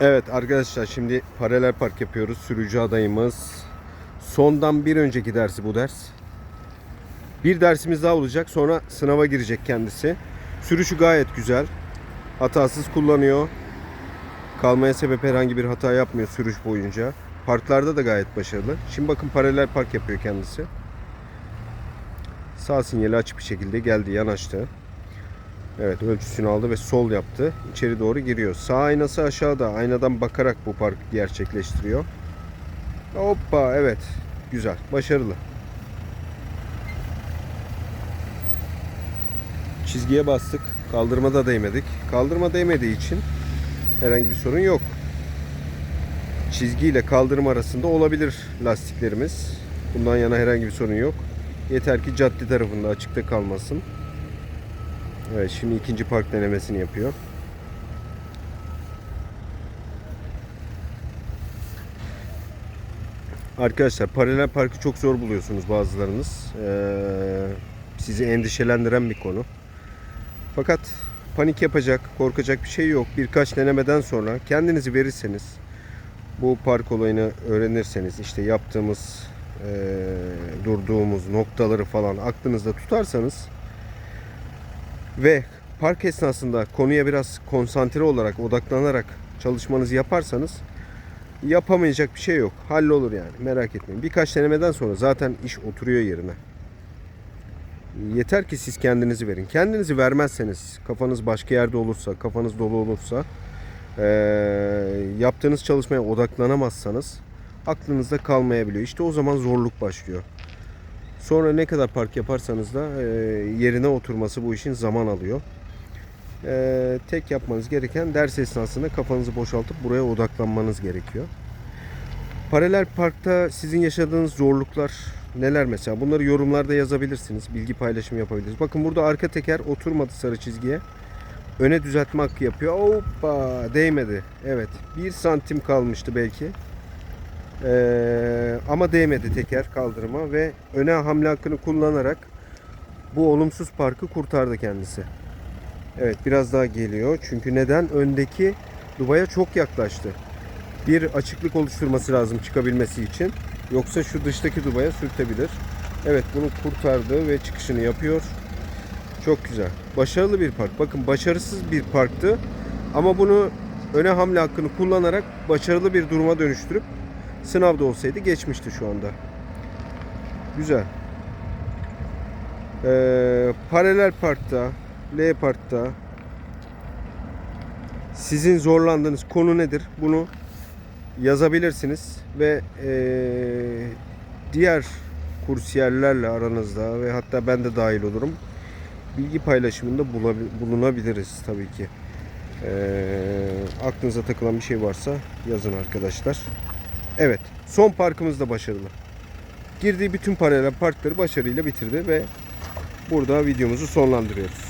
Evet arkadaşlar şimdi paralel park yapıyoruz. Sürücü adayımız. Sondan bir önceki dersi bu ders. Bir dersimiz daha olacak. Sonra sınava girecek kendisi. Sürüşü gayet güzel. Hatasız kullanıyor. Kalmaya sebep herhangi bir hata yapmıyor sürüş boyunca. Parklarda da gayet başarılı. Şimdi bakın paralel park yapıyor kendisi. Sağ sinyali açık bir şekilde geldi, yanaştı. Evet ölçüsünü aldı ve sol yaptı. İçeri doğru giriyor. Sağ aynası aşağıda. Aynadan bakarak bu park gerçekleştiriyor. Hoppa evet. Güzel. Başarılı. Çizgiye bastık. Kaldırmada değmedik. Kaldırma değmediği için herhangi bir sorun yok. Çizgi ile kaldırım arasında olabilir lastiklerimiz. Bundan yana herhangi bir sorun yok. Yeter ki cadde tarafında açıkta kalmasın. Evet şimdi ikinci park denemesini yapıyor. Arkadaşlar paralel parkı çok zor buluyorsunuz bazılarınız. Ee, sizi endişelendiren bir konu. Fakat panik yapacak, korkacak bir şey yok. Birkaç denemeden sonra kendinizi verirseniz, bu park olayını öğrenirseniz, işte yaptığımız, ee, durduğumuz noktaları falan aklınızda tutarsanız ve park esnasında konuya biraz konsantre olarak, odaklanarak çalışmanızı yaparsanız yapamayacak bir şey yok. Hallolur yani. Merak etmeyin. Birkaç denemeden sonra zaten iş oturuyor yerine. Yeter ki siz kendinizi verin. Kendinizi vermezseniz, kafanız başka yerde olursa, kafanız dolu olursa, eee, yaptığınız çalışmaya odaklanamazsanız aklınızda kalmayabiliyor. İşte o zaman zorluk başlıyor. Sonra ne kadar park yaparsanız da e, yerine oturması bu işin zaman alıyor. E, tek yapmanız gereken ders esnasında kafanızı boşaltıp buraya odaklanmanız gerekiyor. Paralel parkta sizin yaşadığınız zorluklar neler mesela? Bunları yorumlarda yazabilirsiniz. Bilgi paylaşımı yapabiliriz. Bakın burada arka teker oturmadı sarı çizgiye. Öne düzeltme hakkı yapıyor. Hoppa değmedi. Evet. Bir santim kalmıştı belki. Ee, ama değmedi teker kaldırıma ve öne hamle hakkını kullanarak bu olumsuz parkı kurtardı kendisi. Evet biraz daha geliyor. Çünkü neden? Öndeki duvaya çok yaklaştı. Bir açıklık oluşturması lazım çıkabilmesi için. Yoksa şu dıştaki duvaya sürtebilir. Evet bunu kurtardı ve çıkışını yapıyor. Çok güzel. Başarılı bir park. Bakın başarısız bir parktı. Ama bunu öne hamle hakkını kullanarak başarılı bir duruma dönüştürüp Sınavda olsaydı geçmişti şu anda. Güzel. Ee, paralel parkta, L parkta sizin zorlandığınız konu nedir? Bunu yazabilirsiniz ve ee, diğer kursiyerlerle aranızda ve hatta ben de dahil olurum. Bilgi paylaşımında bulunabiliriz tabii ki. Ee, aklınıza takılan bir şey varsa yazın arkadaşlar. Evet. Son parkımız da başarılı. Girdiği bütün paralel parkları başarıyla bitirdi ve burada videomuzu sonlandırıyoruz.